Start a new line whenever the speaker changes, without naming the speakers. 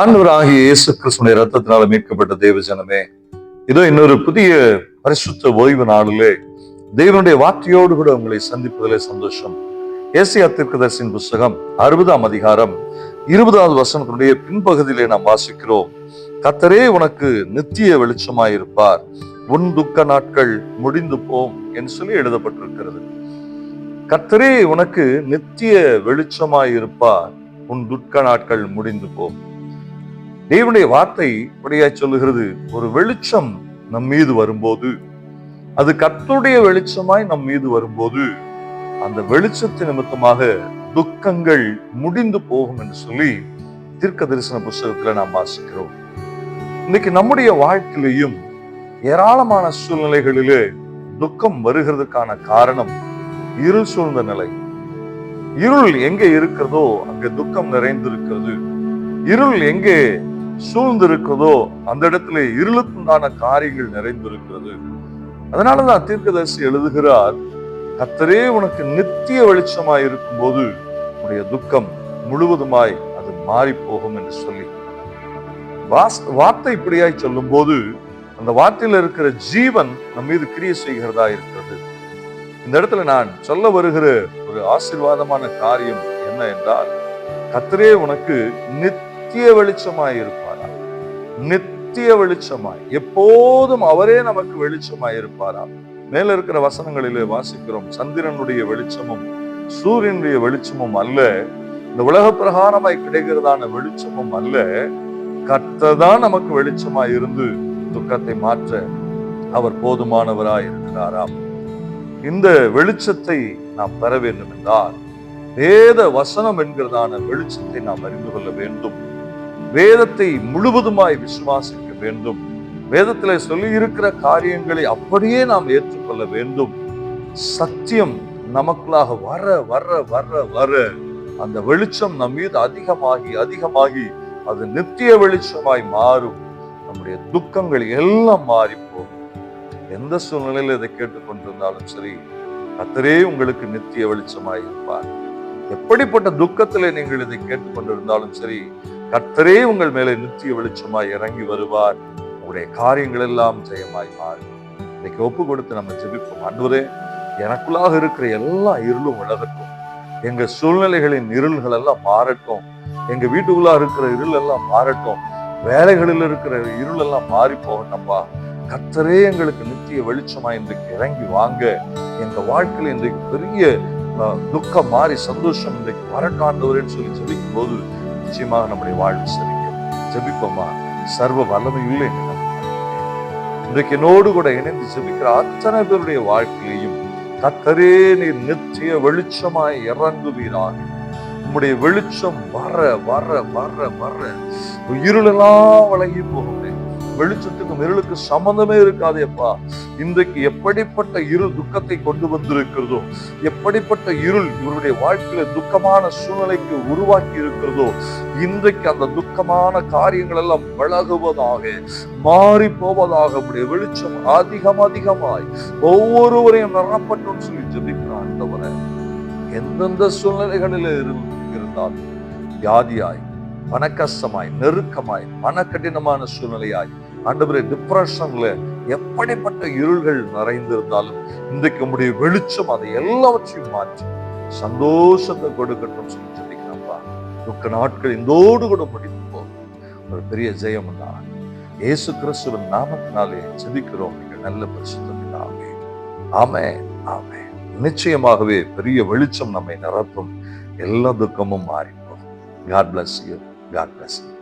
ஆண்டவராகிய இயேசு கிறிஸ்துடைய ரத்தத்தினால மீட்கப்பட்ட தேவ ஜனமே இதோ இன்னொரு புதிய பரிசுத்த ஓய்வு நாளிலே தேவனுடைய வார்த்தையோடு கூட உங்களை சந்திப்பதிலே சந்தோஷம். ஏசியா தீர்க்கதரிசின் புஸ்தகம் அறுபதாம் அதிகாரம் இருபதாவது வசனத்தினுடைய பின்பகுதியிலே நாம் வாசிக்கிறோம். கத்தரே உனக்கு நித்திய வெளிச்சமாயிருப்பார். உன் துக்க நாட்கள் முடிந்து போம் என்று சொல்லி எழுதப்பட்டிருக்கிறது. கத்தரே உனக்கு நித்திய வெளிச்சமாயிருப்பார். உன் துக்க நாட்கள் முடிந்து போம். தேவனுடைய வார்த்தை இப்படியாய் சொல்லுகிறது? ஒரு வெளிச்சம் நம் மீது வரும்போது அது கர்த்தருடைய வெளிச்சமாய் நம் மீது வரும்போது அந்த வெளிச்சத்தின் நிமித்தமாக துக்கங்கள் முடிந்து போகும் என்று சொல்லி தீர்க்க தரிசன புஸ்தகத்துல நாம் வாசிக்கிறோம். இன்னைக்கு நம்முடைய வாழ்க்கையிலையும் ஏராளமான சூழ்நிலைகளிலே துக்கம் வருகிறதுக்கான காரணம் இருள் சூழ்ந்த நிலை. இருள் எங்கே இருக்கிறதோ அங்கே துக்கம் நிறைந்திருக்கிறது. இருள் எங்கே சூழ்ந்திருக்கிறதோ அந்த இடத்துல இருளுக்குண்டான காரியங்கள் நிறைந்திருக்கிறது. அதனாலதான் தீர்க்கதரிசி எழுதுகிறார் கத்தரே உனக்கு நித்திய வெளிச்சமாய் இருக்கும்போது உன்னுடைய துக்கம் முழுவதுமாய் அது மாறி போகும் என்று சொல்லி. வார்த்தை இப்படியாய் சொல்லும் போது அந்த வார்த்தையில இருக்கிற ஜீவன் நம் மீது கிரிய செய்கிறதா இருக்கிறது. இந்த இடத்துல நான் சொல்ல வருகிற ஒரு ஆசீர்வாதமான காரியம் என்ன என்றால் கத்திரே உனக்கு நித்திய வெளிச்சமாய் நித்திய வெளிச்சமாய் எப்போதும் அவரே நமக்கு வெளிச்சமாய் இருப்பாரா மேல இருக்கிற வசனங்களிலே வாசிக்கிறோம் சந்திரனுடைய வெளிச்சமும் சூரியனுடைய வெளிச்சமும் அல்ல இந்த உலக பிரகாரமாய் கிடைக்கிறதான வெளிச்சமும் அல்ல கர்த்தர்தான் நமக்கு வெளிச்சமாய் இருந்து துக்கத்தை மாற்ற அவர் போதுமானவராய் இருக்கிறாராம். இந்த வெளிச்சத்தை நாம் பெற வேண்டும் என்றால் வேத வசனம் என்கிறதான வெளிச்சத்தை நாம் அறிந்து கொள்ள வேண்டும். வேதத்தை முழுவதுமாய் விசுவாசிக்க வேண்டும். வேதத்தில் சொல்லி இருக்கிற காரியங்களை அப்படியே நாம் ஏற்றுக்கொள்ள வேண்டும். சத்தியம் நமக்குள்ளாக வர வர வர வர அந்த வெளிச்சம் நம் மீது அதிகமாகி அதிகமாகி அது நித்திய வெளிச்சமாய் மாறும். நம்முடைய துக்கங்கள் எல்லாம் மாறி போகும். எந்த சூழ்நிலையில் இதை கேட்டுக்கொண்டிருந்தாலும் சரி கத்தரே உங்களுக்கு நித்திய வெளிச்சமாய் இருப்பார். எப்படிப்பட்ட துக்கத்தில் நீங்கள் இதை கேட்டுக்கொண்டிருந்தாலும் சரி கர்த்தரே உங்கள் மேலே நித்திய வெளிச்சமாய் இறங்கி வருவார். உங்களுடைய காரியங்கள் எல்லாம் ஜெயமாய் மாறும். இன்னைக்கு ஒப்பு கொடுத்து நம்ம ஜெபிப்போம். அன்பரே எனக்குள்ளாக இருக்கிற எல்லா இருளும் விலகட்டும் எங்க சூழ்நிலைகளின் இருள்கள் எல்லாம் மாறட்டும். எங்க வீட்டுக்குள்ளா இருக்கிற இருள் எல்லாம் மாறட்டும். வேலைகளில் இருக்கிற இருள் எல்லாம் மாறி போகட்டும்பா கர்த்தரே எங்களுக்கு நித்திய வெளிச்சமா இன்றைக்கு இறங்கி வாங்க. எங்க வாழ்க்கையில் இன்றைக்கு பெரிய துக்கம் மாறி சந்தோஷம் இன்றைக்கு வரட்டாண்டவரேன்னு சொல்லி ஜெபிக்கும் போது நிச்சயமாக நம்முடைய வாழ்வு செழிக்கும். ஜபிப்போமா? சர்வ வல்லமை இல்லை இன்றைக்கு என்னோடு கூட இணைந்து ஜபிக்கிற அத்தனை பேருடைய வாழ்க்கையிலையும் கத்தரே நீர் நித்திய வெளிச்சமாய் இறங்குவீராக. உம்முடைய வெளிச்சம் வர வர வர வர. இருளெல்லாம் வழங்கி போகும். வெளிச்சத்துக்கும் இருளுக்கு சம்பந்தமே இருக்காதேப்பா. இன்றைக்கு எப்படிப்பட்ட இருள் துக்கத்தை கொண்டு வந்திருக்கிறதோ எப்படிப்பட்ட இருள் இவருடைய வாழ்க்கையில துக்கமான சூழ்நிலைக்கு உருவாக்கி இருக்கிறதோ இன்றைக்கு அந்த துக்கமான காரியங்கள் எல்லாம் விலகுவதாக மாறி போவதாக உடைய வெளிச்சம் அதிகம் அதிகமாய் ஒவ்வொருவரையும் நிரப்பட்டும் சொல்லி ஜெபிக்கிறான் ஆண்டவரே. எந்தெந்த சூழ்நிலைகளில் இரு- இருந்தாலும் வியாதியாய் மனக்கஷ்டமாய் நெருக்கமாய் மனக்கடினமான சூழ்நிலையாய் ஆண்டவரே டிப்ரெஷன்ல எப்படிப்பட்ட இருள்கள் நிறைந்திருந்தாலும் இன்றைக்கு உம்முடைய வெளிச்சம் அதை எல்லாவற்றையும் மாற்றி சந்தோஷத்தை கொடுக்கட்டும் சொல்லி சொல்லிக்கிறப்பா துக்க நாட்கள் இந்தோடு கூட முடிந்து போகும். ஒரு பெரிய ஜெயம் தான் இயேசு கிறிஸ்துவின் நாமத்தினாலே ஜெபிக்கிறோம். நீங்கள் நல்ல பரிசுத்தமில்லாமே ஆமே ஆமே நிச்சயமாகவே பெரிய வெளிச்சம் நம்மை நிரப்பும். எல்லா துக்கமும் மாறிப்போம். God bless you God bless you